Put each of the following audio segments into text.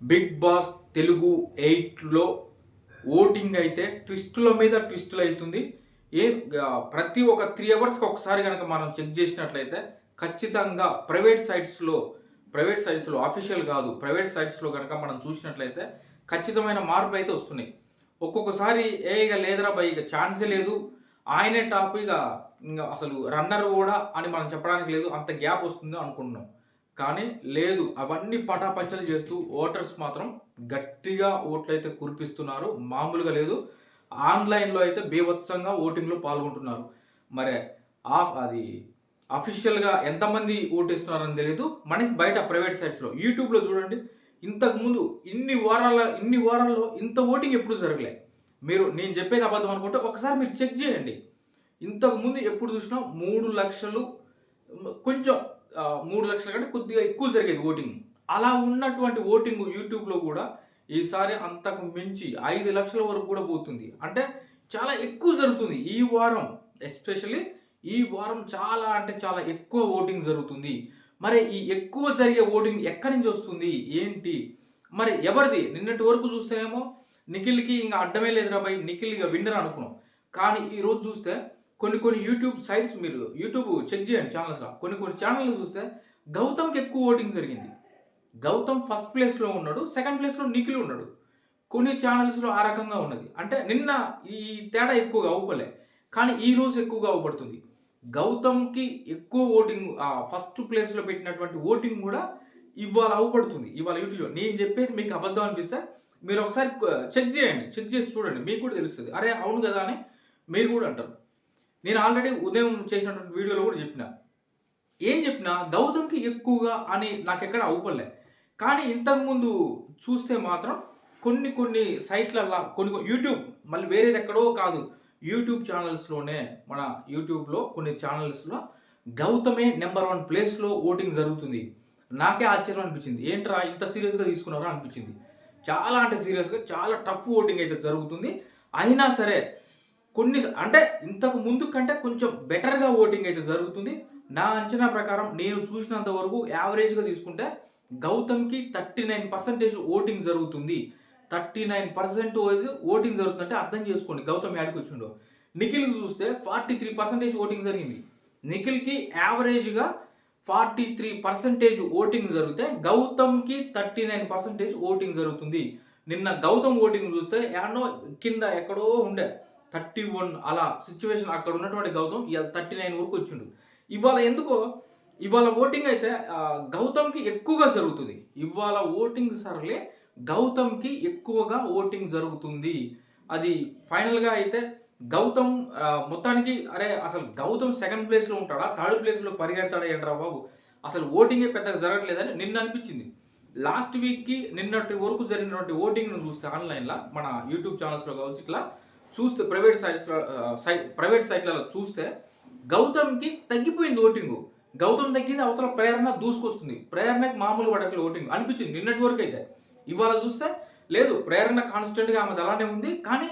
Big boss Telugu ఎయిట్లో voting అయితే ట్విస్టుల మీద ట్విస్టులు అవుతుంది. ఏ ప్రతి ఒక త్రీ అవర్స్కి ఒకసారి కనుక మనం చెక్ చేసినట్లయితే ఖచ్చితంగా ప్రైవేట్ సైట్స్లో ప్రైవేట్ సైట్స్లో అఫీషియల్ కాదు ప్రైవేట్ సైట్స్లో కనుక మనం చూసినట్లయితే ఖచ్చితమైన మార్పులు అయితే వస్తున్నాయి. ఒక్కొక్కసారి ఏ ఇక లేదురా బై ఇక ఛాన్సే లేదు. ఆయనే టాప్ ఇక ఇంకా అసలు రన్నర్ కూడా అని మనం చెప్పడానికి లేదు. అంత గ్యాప్ వస్తుందో అనుకుంటున్నాం. కానీ లేదు అవన్నీ పటాపంచలు చేస్తూ ఓటర్స్ మాత్రం గట్టిగా ఓట్లు అయితే కురిపిస్తున్నారు. మామూలుగా లేదు. ఆన్లైన్లో అయితే బీభత్సంగా ఓటింగ్లో పాల్గొంటున్నారు. మరి అది అఫీషియల్గా ఎంతమంది ఓటేస్తున్నారని తెలియదు మనకి బయట ప్రైవేట్ సైట్స్లో యూట్యూబ్లో చూడండి. ఇంతకుముందు ఇన్ని వారాల ఇన్ని వారాల్లో ఇంత ఓటింగ్ ఎప్పుడు జరగలే. మీరు నేను చెప్పేది అబద్ధం అనుకుంటే ఒకసారి మీరు చెక్ చేయండి. ఇంతకుముందు ఎప్పుడు చూసినా మూడు లక్షలు కొంచెం మూడు లక్షల కంటే కొద్దిగా ఎక్కువ జరిగేది ఓటింగ్. అలా ఉన్నటువంటి ఓటింగ్ యూట్యూబ్లో కూడా ఈసారి అంతకు మించి ఐదు లక్షల వరకు కూడా పోతుంది. అంటే చాలా ఎక్కువ జరుగుతుంది. ఈ వారం ఎస్పెషల్లీ ఈ వారం చాలా అంటే చాలా ఎక్కువ ఓటింగ్ జరుగుతుంది. మరి ఈ ఎక్కువ జరిగే ఓటింగ్ ఎక్కడి నుంచి వస్తుంది? ఏంటి? మరి ఎవరిది? నిన్నటి వరకు చూస్తేనేమో నిఖిల్కి ఇంకా అడ్డమే లేదురా భయ్. నిఖిల్ ఇక విన్నర్ అనుకున్నాం. కానీ ఈరోజు చూస్తే కొన్ని కొన్ని యూట్యూబ్ సైట్స్ మీరు యూట్యూబ్ చెక్ చేయండి ఛానల్స్లో కొన్ని కొన్ని ఛానళ్ళు చూస్తే గౌతమ్కి ఎక్కువ ఓటింగ్ జరిగింది. గౌతమ్ ఫస్ట్ ప్లేస్లో ఉన్నాడు సెకండ్ ప్లేస్లో నిఖిల్ ఉన్నాడు. కొన్ని ఛానల్స్లో ఆ రకంగా ఉన్నది. అంటే నిన్న ఈ తేడా ఎక్కువగా అవ్వలే కానీ ఈ రోజు ఎక్కువగా అవుపడుతుంది గౌతమ్కి ఎక్కువ ఓటింగ్ ఫస్ట్ ప్లేస్లో పెట్టినటువంటి ఓటింగ్ కూడా ఇవాళ అవ్వబడుతుంది ఇవాళ యూట్యూబ్లో నేను చెప్పేది మీకు అబద్ధం అనిపిస్తే మీరు ఒకసారి చెక్ చేయండి. చెక్ చేసి చూడండి. మీకు కూడా తెలుస్తుంది. అరే అవును కదా అని మీరు కూడా అంటారు. నేను ఆల్రెడీ ఉదయం చేసినటువంటి వీడియోలో కూడా చెప్పిన. ఏం చెప్పినా? గౌతమ్కి ఎక్కువగా అని నాకు ఎక్కడ అవుపలే కానీ ఇంతకుముందు చూస్తే మాత్రం కొన్ని కొన్ని సైట్లల్లో కొన్ని కొన్ని- యూట్యూబ్ మళ్ళీ వేరేది ఎక్కడో కాదు. యూట్యూబ్ ఛానల్స్లోనే మన యూట్యూబ్లో కొన్ని ఛానల్స్లో గౌతమే నెంబర్ వన్ ప్లేస్లో ఓటింగ్ జరుగుతుంది. నాకే ఆశ్చర్యం అనిపించింది. ఏంట్రా ఇంత సీరియస్గా తీసుకున్నారో అనిపించింది. చాలా అంటే సీరియస్గా చాలా టఫ్ ఓటింగ్ అయితే జరుగుతుంది. అయినా సరే కొన్ని అంటే ఇంతకు ముందు కంటే కొంచెం బెటర్గా ఓటింగ్ అయితే జరుగుతుంది. నా అంచనా ప్రకారం నేను చూసినంత వరకు యావరేజ్గా తీసుకుంటే గౌతమ్కి థర్టీ నైన్ పర్సెంటేజ్ ఓటింగ్ జరుగుతుంది. థర్టీ నైన్ పర్సెంటేజ్ ఓటింగ్ జరుగుతుందంటే అర్థం చేసుకోండి. గౌతమ్ యాడికి వచ్చిండో. నిఖిల్కి చూస్తే ఫార్టీ త్రీ పర్సెంటేజ్ ఓటింగ్ జరిగింది. నిఖిల్కి యావరేజ్గా ఫార్టీ త్రీ పర్సెంటేజ్ ఓటింగ్ జరిగితే గౌతమ్కి థర్టీ నైన్ పర్సెంటేజ్ ఓటింగ్ జరుగుతుంది. నిన్న గౌతమ్ ఓటింగ్ చూస్తే ఎన్నో కింద ఎక్కడో ఉండే థర్టీ వన్ అలా సిచ్యువేషన్ అక్కడ ఉన్నటువంటి గౌతమ్ ఇవాళ థర్టీ నైన్ వరకు వచ్చిండు. ఇవాళ ఎందుకో? ఇవాళ ఓటింగ్ అయితే గౌతమ్కి ఎక్కువగా జరుగుతుంది. ఇవాళ ఓటింగ్ సర్లే గౌతమ్కి ఎక్కువగా ఓటింగ్ జరుగుతుంది. అది ఫైనల్గా అయితే గౌతమ్ మొత్తానికి అరే అసలు గౌతమ్ సెకండ్ ప్లేస్లో ఉంటాడా? థర్డ్ ప్లేస్లో పరిగెడతాడా ఏంట్రా బాబు? అసలు ఓటింగే పెద్దగా జరగట్లేదని నిన్న అనిపించింది. లాస్ట్ వీక్కి నిన్నటి వరకు జరిగినటువంటి ఓటింగ్ను చూస్తే ఆన్లైన్లో మన యూట్యూబ్ ఛానల్స్లో కావచ్చు ఇట్లా చూస్తే ప్రైవేట్ సైట్స్ సైట్ ప్రైవేట్ సైట్లలో చూస్తే గౌతమ్కి తగ్గిపోయింది ఓటింగ్. గౌతమ్ తగ్గింది అవతల ప్రేరణ దూసుకొస్తుంది. ప్రేరణకి మామూలు పడట్లేదు ఓటింగ్. అనిపించింది నిన్నటి వరకు అయితే. ఇవాళ చూస్తే లేదు ప్రేరణ కాన్స్టెంట్గా ఆమె అలానే ఉంది కానీ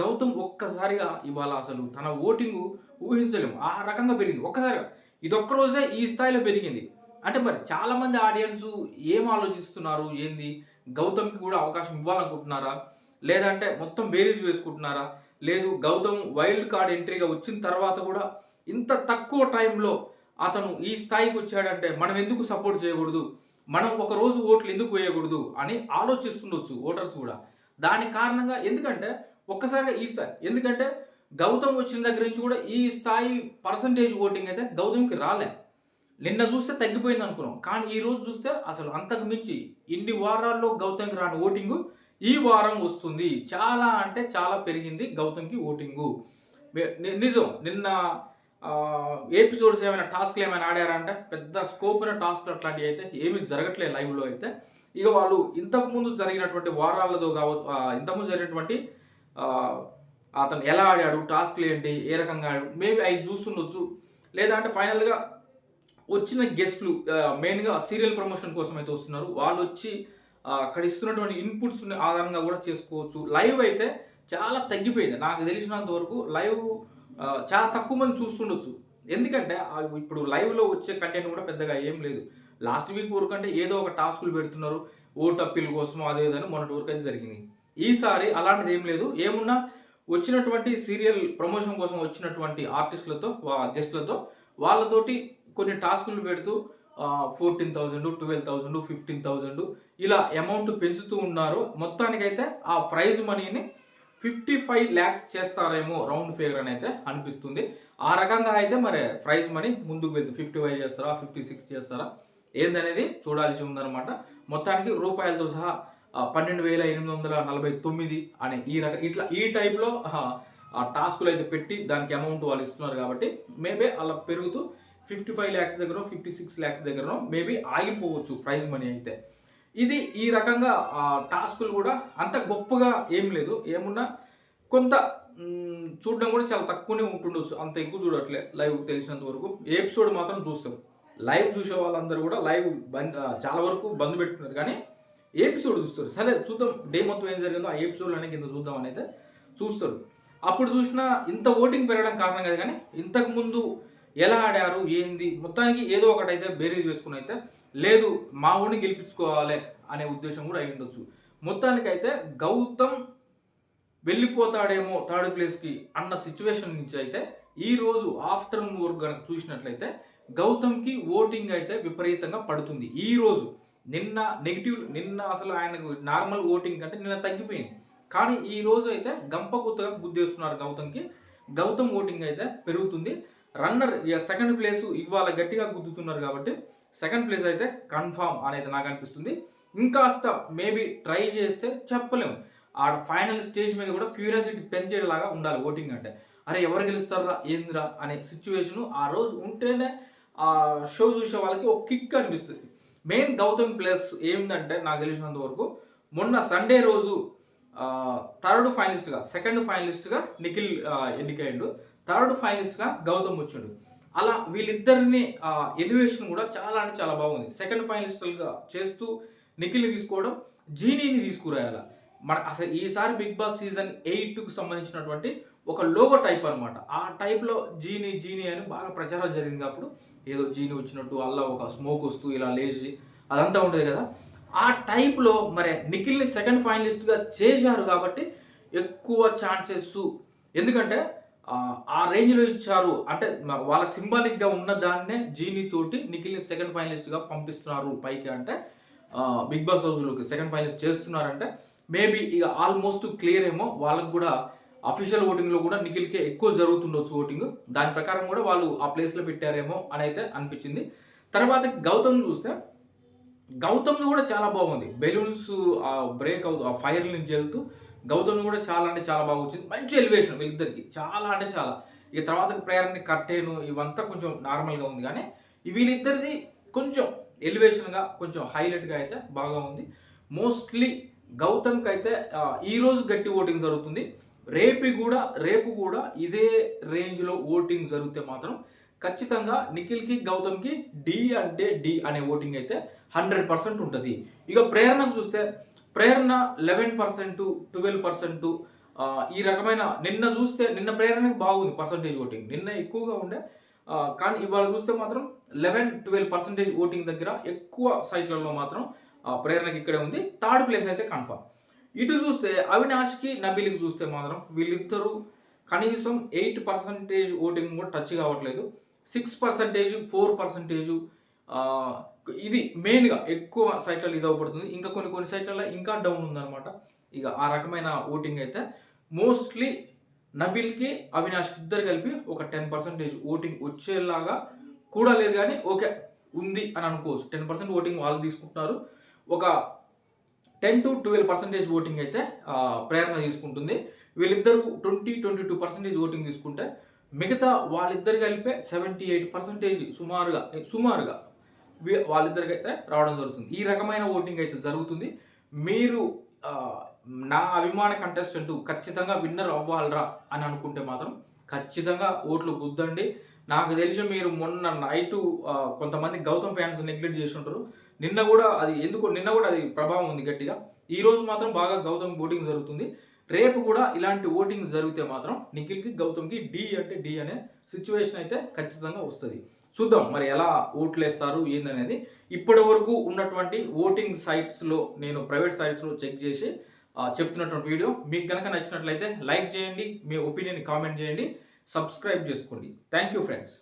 గౌతమ్ ఒక్కసారిగా ఇవాళ అసలు తన ఓటింగ్ ఊహించలేము. ఆ రకంగా పెరిగింది. ఒక్కసారిగా. ఇదొక్క రోజే ఈ స్థాయిలో పెరిగింది. అంటే మరి చాలామంది ఆడియన్స్ ఏం ఆలోచిస్తున్నారు? ఏంది? గౌతమ్కి కూడా అవకాశం ఇవ్వాలనుకుంటున్నారా? లేదంటే మొత్తం బేరీజ్ వేసుకుంటున్నారా? లేదు గౌతమ్ వైల్డ్ కార్డ్ ఎంట్రీగా వచ్చిన తర్వాత కూడా ఇంత తక్కువ టైంలో అతను ఈ స్థాయికి వచ్చాడంటే మనం ఎందుకు సపోర్ట్ చేయకూడదు? మనం ఒక రోజు ఓట్లు ఎందుకు వేయకూడదు? అని ఆలోచిస్తుండొచ్చు ఓటర్స్ కూడా. దాని కారణంగా ఎందుకంటే ఒక్కసారిగా ఈ స్థాయి ఎందుకంటే గౌతమ్ వచ్చిన దగ్గర నుంచి కూడా ఈ స్థాయి పర్సంటేజ్ ఓటింగ్ అయితే గౌతమ్కి రాలే. నిన్న చూస్తే తగ్గిపోయింది అనుకున్నాం. కానీ ఈ రోజు చూస్తే అసలు అంతకు మించి ఇన్ని వారాల్లో గౌతమ్కి రాని ఓటింగు ఈ వారం వస్తుంది. చాలా అంటే చాలా పెరిగింది గౌతమ్కి ఓటింగు. నిజం నిన్న ఎపిసోడ్స్ ఏమైనా టాస్క్లు ఏమైనా ఆడారంటే పెద్ద స్కోప్ ఉన్న టాస్క్లు అట్లాంటివి అయితే ఏమీ జరగట్లేదు లైవ్లో అయితే. ఇక వాళ్ళు ఇంతకుముందు జరిగినటువంటి వారాలతో కావచ్చు ఇంతకుముందు జరిగినటువంటి అతను ఎలా ఆడాడు టాస్క్లు ఏంటి ఏ రకంగా ఆడాడు మేబీ అవి చూస్తుండొచ్చు. లేదంటే ఫైనల్గా వచ్చిన గెస్ట్లు మెయిన్గా సీరియల్ ప్రమోషన్ కోసం అయితే వస్తున్నారు. వాళ్ళు వచ్చి అక్కడ ఇస్తున్నటువంటి ఇన్పుట్స్ ఆధారంగా కూడా చేసుకోవచ్చు. లైవ్ అయితే చాలా తగ్గిపోయింది. నాకు తెలిసినంత వరకు లైవ్ చాలా తక్కువ మంది చూస్తుండొచ్చు. ఎందుకంటే ఇప్పుడు లైవ్లో వచ్చే కంటెంట్ కూడా పెద్దగా ఏం లేదు. లాస్ట్ వీక్ వరకు అంటే ఏదో ఒక టాస్కులు పెడుతున్నారు. ఓట్ అప్పీల్ కోసం అదే విధంగా మొన్నటి వరకు అయితే జరిగింది ఈసారి అలాంటిది ఏం లేదు. ఏమున్నా వచ్చినటువంటి సీరియల్ ప్రమోషన్ కోసం వచ్చినటువంటి ఆర్టిస్టులతో గెస్ట్లతో వాళ్ళతోటి కొన్ని టాస్కులు పెడుతూ fourteen thousand twelve thousand fifteen thousand ఇలా అమౌంట్ పెంచుతూ ఉన్నారు. మొత్తానికైతే ఆ ప్రైజ్ మనీని ఫిఫ్టీ ఫైవ్ ల్యాక్స్ చేస్తారేమో రౌండ్ ఫిగర్ అని అయితే అనిపిస్తుంది. ఆ రకంగా అయితే మరి ప్రైజ్ మనీ ముందుకు వెళ్తుంది. ఫిఫ్టీ ఫైవ్ చేస్తారా ఫిఫ్టీ సిక్స్ చేస్తారా? ఏందనేది చూడాల్సి ఉందన్నమాట. మొత్తానికి రూపాయలతో సహా పన్నెండు వేల ఎనిమిది వందల నలభై తొమ్మిది అనే ఈ రక ఇట్లా ఈ టైప్లో టాస్కులు అయితే పెట్టి దానికి అమౌంట్ వాళ్ళు ఇస్తున్నారు కాబట్టి మేబీ అలా పెరుగుతూ ఫిఫ్టీ ఫైవ్ ల్యాక్స్ దగ్గర ఫిఫ్టీ సిక్స్ ల్యాక్స్ దగ్గర మేబీ ఆగిపోవచ్చు ప్రైజ్ మనీ అయితే. ఇది ఈ రకంగా టాస్కులు కూడా అంత గొప్పగా ఏం లేదు. ఏమున్నా కొంత చూడడం కూడా చాలా తక్కువనే ఉంటుండొచ్చు. అంత ఎక్కువ చూడట్లే లైవ్ తెలిసినంత వరకు. ఎపిసోడ్ మాత్రం చూస్తాం. లైవ్ చూసే వాళ్ళందరూ కూడా లైవ్ బంద్ చాలా వరకు బంద్ పెట్టుకున్నారు. కానీ ఎపిసోడ్ చూస్తారు. సరే చూద్దాం. డే మొత్తం ఏం జరిగిందో ఆ ఎపిసోడ్ అనేది కింద చూద్దాం అని అయితే చూస్తారు. అప్పుడు చూసినా ఇంత ఓటింగ్ పెరగడం కారణం కాదు. కానీ ఇంతకు ముందు ఎలా ఆడారు ఏంది? మొత్తానికి ఏదో ఒకటి అయితే బేరీజ్ వేసుకుని అయితే లేదు మా ఊడిని గెలిపించుకోవాలి అనే ఉద్దేశం కూడా అయి ఉండొచ్చు. మొత్తానికైతే గౌతమ్ వెళ్ళిపోతాడేమో థర్డ్ ప్లేస్కి అన్న సిచ్యువేషన్ నుంచి అయితే ఈ రోజు ఆఫ్టర్నూన్ వరకు కనుక చూసినట్లయితే గౌతమ్కి ఓటింగ్ అయితే విపరీతంగా పడుతుంది. ఈ రోజు నిన్న నెగిటివ్ నిన్న అసలు ఆయనకు నార్మల్ ఓటింగ్ కంటే నిన్న తగ్గిపోయింది. కానీ ఈ రోజు అయితే గంప గుత్తగా గుద్దేస్తున్నారు గౌతమ్కి. గౌతమ్ ఓటింగ్ అయితే పెరుగుతుంది. రన్నర్ సెకండ్ ప్లేస్ ఇవాళ గట్టిగా గుద్దుతున్నారు కాబట్టి సెకండ్ ప్లేస్ అయితే కన్ఫామ్ అనేది నాకు అనిపిస్తుంది. ఇంకాస్త మేబీ ట్రై చేస్తే చెప్పలేము ఆ ఫైనల్ స్టేజ్ మీద కూడా క్యూరియాసిటీ పెంచేలాగా ఉండాలి ఓటింగ్ అంటే. అరే ఎవరు గెలుస్తారా ఏందిరా అనే సిచ్యువేషను ఆ రోజు ఉంటేనే ఆ షో చూసే వాళ్ళకి ఒక కిక్ అనిపిస్తుంది. మెయిన్ గౌతమ్ ప్లేస్ ఏంటంటే నాకు తెలిసినంత వరకు మొన్న సండే రోజు థర్డ్ ఫైనలిస్ట్గా సెకండ్ ఫైనలిస్ట్గా నిఖిల్ ఎన్నికయ్యాడు. థర్డ్ ఫైనలిస్ట్గా గౌతమ్ వచ్చిండు. అలా వీళ్ళిద్దరిని ఎలివేషన్ కూడా చాలా అంటే చాలా బాగుంది. సెకండ్ ఫైనలిస్టులుగా చేస్తూ నిఖిల్ని తీసుకోవడం జీనీని తీసుకురాయాల. మన అసలు ఈసారి బిగ్ బాస్ సీజన్ ఎయిట్కు సంబంధించినటువంటి ఒక లోగో టైప్ అనమాట ఆ టైప్లో జీని జీని అని బాగా ప్రచారం జరిగింది అప్పుడు. ఏదో జీని వచ్చినట్టు అలా ఒక స్మోక్ వస్తూ ఇలా లేచి అదంతా ఉంటుంది కదా. ఆ టైప్లో మరి నిఖిల్ని సెకండ్ ఫైనలిస్ట్గా చేశారు కాబట్టి ఎక్కువ ఛాన్సెస్. ఎందుకంటే ఆ, రేంజ్లో ఇచ్చారు. అంటే వాళ్ళ సింబాలిక్గా ఉన్న దాన్నే జీని తోటి నిఖిల్ని సెకండ్ ఫైనలిస్ట్గా పంపిస్తున్నారు పైకి అంటే బిగ్ బాస్ హౌస్లోకి సెకండ్ ఫైనలిస్ట్ చేస్తున్నారంటే మేబీ ఇక ఆల్మోస్ట్ క్లియర్ ఏమో. వాళ్ళకు కూడా అఫీషియల్ ఓటింగ్లో కూడా నిఖిల్కే ఎక్కువ జరుగుతుండొచ్చు ఓటింగ్ దాని ప్రకారం కూడా వాళ్ళు ఆ ప్లేస్లో పెట్టారేమో అని అయితే అనిపించింది. తర్వాత గౌతమ్ చూస్తే గౌతమ్ కూడా చాలా బాగుంది. బెలూన్స్ బ్రేక్ అవుతూ ఆ ఫైర్ నుంచి వెళ్తూ గౌతమ్ కూడా చాలా అంటే చాలా బాగా వచ్చింది. మంచి ఎలివేషన్ వీళ్ళిద్దరికి. చాలా అంటే చాలా. ఇక తర్వాత ప్రేరణని కట్టేను ఇవంతా కొంచెం నార్మల్గా ఉంది. కానీ వీళ్ళిద్దరిది కొంచెం ఎలివేషన్గా కొంచెం హైలైట్గా అయితే బాగా ఉంది. మోస్ట్లీ గౌతమ్కి అయితే ఈరోజు ఈ రోజు గట్టి ఓటింగ్ జరుగుతుంది. రేపు కూడా రేపు కూడా ఇదే రేంజ్లో ఓటింగ్ జరిగితే మాత్రం ఖచ్చితంగా నిఖిల్కి గౌతమ్కి డి అంటే డి అనే ఓటింగ్ అయితే హండ్రెడ్ పర్సెంట్ ఉంటుంది. ఇక ప్రేరణకు చూస్తే Prerana eleven percent twelve percent ఈ రకమైన నిన్న చూస్తే నిన్న ప్రేరణకి బాగుంది పర్సంటేజ్ ఓటింగ్ నిన్న ఎక్కువగా ఉండే కానీ ఇవాళ చూస్తే మాత్రం లెవెన్ ట్వెల్వ్ పర్సెంటేజ్ ఓటింగ్ దగ్గర ఎక్కువ సైట్లలో మాత్రం ప్రేరణకి ఇక్కడే ఉంది. థర్డ్ ప్లేస్ అయితే కన్ఫర్మ్ ఇటు చూస్తే అవినాష్కి నబీలికి చూస్తే మాత్రం వీళ్ళిద్దరూ కనీసం ఎయిట్ పర్సెంటేజ్ ఓటింగ్ కూడా టచ్ కావట్లేదు. సిక్స్ పర్సెంటేజ్ ఫోర్ పర్సెంటేజ్ ఇది మెయిన్గా ఎక్కువ సైట్లలో ఇది అవ్వబడుతుంది. ఇంకా కొన్ని కొన్ని సైట్లలో ఇంకా డౌన్ ఉందన్నమాట. ఇక ఆ రకమైన ఓటింగ్ అయితే మోస్ట్లీ నబిల్కి అవినాష్ ఇద్దరు కలిపి ఒక టెన్ పర్సెంటేజ్ ఓటింగ్ వచ్చేలాగా కూడా లేదు కానీ ఓకే ఉంది అని అనుకోవచ్చు. టెన్ పర్సెంట్ ఓటింగ్ వాళ్ళు తీసుకుంటున్నారు. ఒక ten to twelve percentage voting అయితే ప్రేరణ తీసుకుంటుంది. వీళ్ళిద్దరూ twenty twenty two percentage voting తీసుకుంటే మిగతా వాళ్ళిద్దరు కలిపే సెవెంటీ ఎయిట్ పర్సెంటేజ్ సుమారుగా సుమారుగా వాళ్ళిద్దరికి అయితే రావడం జరుగుతుంది. ఈ రకమైన ఓటింగ్ అయితే జరుగుతుంది. మీరు నా అభిమాన కంటెస్టెంట్ ఖచ్చితంగా విన్నర్ అవ్వాలరా అని అనుకుంటే మాత్రం ఖచ్చితంగా ఓట్లు గుద్దండి. నాకు తెలిసి మీరు మొన్న నైటు కొంతమంది గౌతమ్ ఫ్యాన్స్ నెగ్లెక్ట్ చేసి ఉంటారు నిన్న కూడా అది ఎందుకు నిన్న కూడా అది ప్రభావం ఉంది గట్టిగా. ఈ రోజు మాత్రం బాగా గౌతమ్ ఓటింగ్ జరుగుతుంది. రేపు కూడా ఇలాంటి ఓటింగ్ జరిగితే మాత్రం నిఖిల్కి గౌతమ్కి డి అంటే డి అనే సిచ్యువేషన్ అయితే ఖచ్చితంగా వస్తుంది. చూద్దాం మరి ఎలా ఓట్లేస్తారు ఏందనేది. ఇప్పటి వరకు ఉన్నటువంటి ఓటింగ్ సైట్స్లో నేను ప్రైవేట్ సైట్స్లో చెక్ చేసి చెప్తున్నటువంటి వీడియో. మీకు కనుక నచ్చినట్లయితే లైక్ చేయండి మీ ఒపీనియన్ కామెంట్ చేయండి సబ్స్క్రైబ్ చేసుకోండి. Thank you friends.